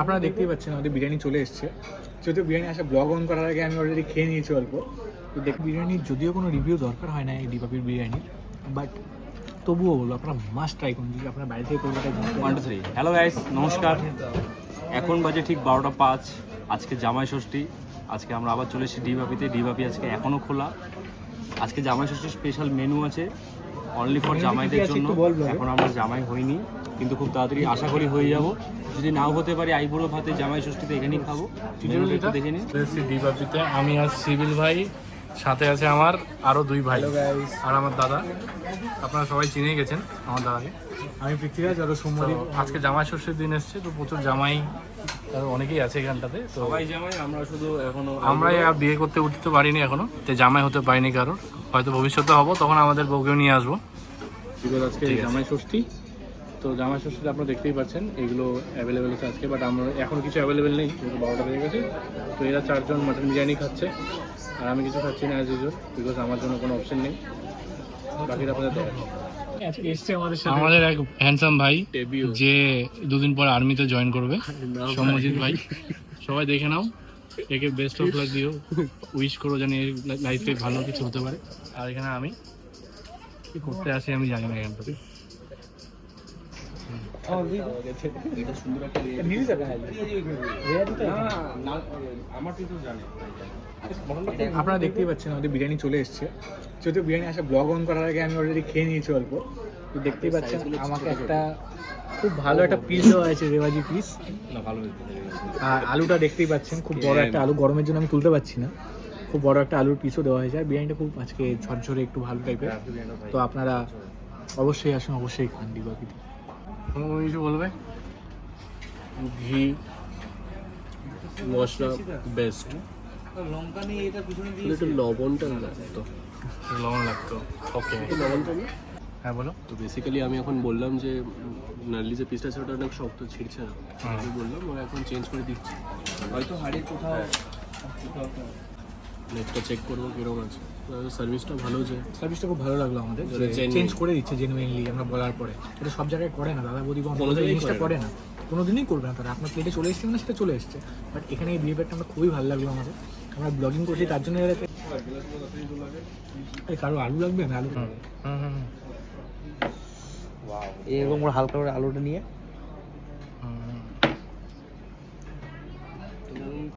আপনারা দেখতেই পাচ্ছেন আমাদের বিরিয়ানি চলে এসছে। যেহেতু বিরিয়ানি আসা ব্লগ অন করার আগে আমি অলরেডি খেয়ে নিয়েছি অল্প। তো দেখ বিরিয়ানির যদিও কোনো রিভিউ দরকার হয় না এই ডিবাপির বিরিয়ানির বাট তবুও বলব আপনারা মাস্ট ট্রাই করুন। যদি আপনার বাড়ি থেকে কলকাতায় ঘুরতে one two three hello guys নমস্কার। এখন বাজে ঠিক বারোটা পাঁচ। আজকে জামাই ষষ্ঠী। আজকে আমরা আবার চলে এসেছি ডিবাপিতে ডিবাপি আজকে এখনও খোলা। আজকে জামাই ষষ্ঠীর স্পেশাল মেনু আছে। অনলি ফর জামাইদের জন্য। বল এখন আমরা জামাই হইনি কিন্তু খুব তাড়াতাড়ি আশা করি হয়ে যাব। যদি নাও হতে পারি আইবুড়ো ভাতে জামাই ষষ্ঠীতে এখানেই খাব। দেখে নিন। আমি আর সিভিল ভাই সাথে আছে আমার আরও দুই ভাই আর আমার দাদা। আপনারা সবাই চিনেই গেছেন আমার দাদাকে। আমি পৃথ্বীরাজ আর তো আজকে জামাই ষষ্ঠীর দিন এসছে তো প্রচুর জামাই অনেকেই আছে এখানটাতে তো সবাই জামাই আমরা শুধু এখনও আমরাই আর বিয়ে করতে উঠতে পারিনি এখনও তো জামাই হতে পারিনি কারোর। হয়তো ভবিষ্যতে হব তখন আমাদের বউকেও নিয়ে আসব। আজকে জামাই ষষ্ঠী। তো জামাই ষষ্ঠীতে আপনারা দেখতেই পাচ্ছেন এগুলো অ্যাভেলেবেল আছে আজকে বাট আমরা এখন কিছু অ্যাভেলেবেল নেই যেহেতু বারোটা বেজে গেছে। তো এরা চারজন মাটন বিরিয়ানি খাচ্ছে। আর আমি কিছু খাচ্ছি না অ্যাজ ইউজুয়াল বিকজ আমার জন্য কোনো অপশন নেই। বাকিটা আপনাদের আমাদের এক হ্যান্ডসাম ভাই যে দুদিন পর আর্মিতে জয়েন করবে সৌম্যজিৎ ভাই। সবাই দেখে নাও একে বেস্ট অফ লাক দিও। উইশ করো যেন এর লাইফে ভালো কিছু হতে পারে। আর এখানে আমি। কি করতে আসি আমি জানি না এখান থেকে। আপনারা দেখতেই পাচ্ছেন আমাদের বিরিয়ানি চলে এসছে। যেহেতু বিরিয়ানি আসা ব্লগ অন করার আগে আমি অলরেডি খেয়ে নিয়েছি অল্প। তো দেখতেই পাচ্ছেন আমাকে একটা খুব ভালো একটা পিস দেওয়া হয়েছে রেওয়াজি পিস আর আলুটা দেখতেই পাচ্ছেন খুব বড় একটা আলু গরমের জন্য আমি তুলতে পারছি না। খুব বড় একটা আলুর পিসও দেওয়া হয়েছে। আর বিরিয়ানিটা খুব আজকে ঝরঝরে একটু ভালো টাইপের তো আপনারা অবশ্যই আসুন অবশ্যই খান কোনো কিছু বলবে? ঘি মশলা বেস্ট একটু লবণটা লাগতো। লবণ লাগতো ওকে লবণটা না হ্যাঁ বলো। তো বেসিক্যালি আমি এখন বললাম যে নার্লি যে পিসটা আছে ওটা অনেক শক্ত ছিঁড়ছে না। হ্যাঁ। আমি বললাম ওরা এখন চেঞ্জ করে দিচ্ছি। হয়তো হাড়ির কোথাও নেক্সটটা চেক করব কীরকম আছে। সার্ভিসটা ভালো যে সার্ভিসটা খুব ভালো লাগল আমাদের। চেঞ্জ করে দিচ্ছে জেনুইনলি আমরা বলার পরে। এটা সব জায়গায় করে না দাদা বৌদি কোনো জিনিসটা করে না। কোনোদিনই করবে না তারা। আপনার প্লেটে চলে এসছে মানে সেটা চলে এসছে। বাট এখানে এই বিহেভিয়ারটা আমরা খুবই ভালো লাগল আমাদের। আমরা ব্লগিং করছি তার জন্য কারও আলু লাগবে না? আলু হুম হুম হুম। এরকম করে হালকা করে আলুটা নিয়ে।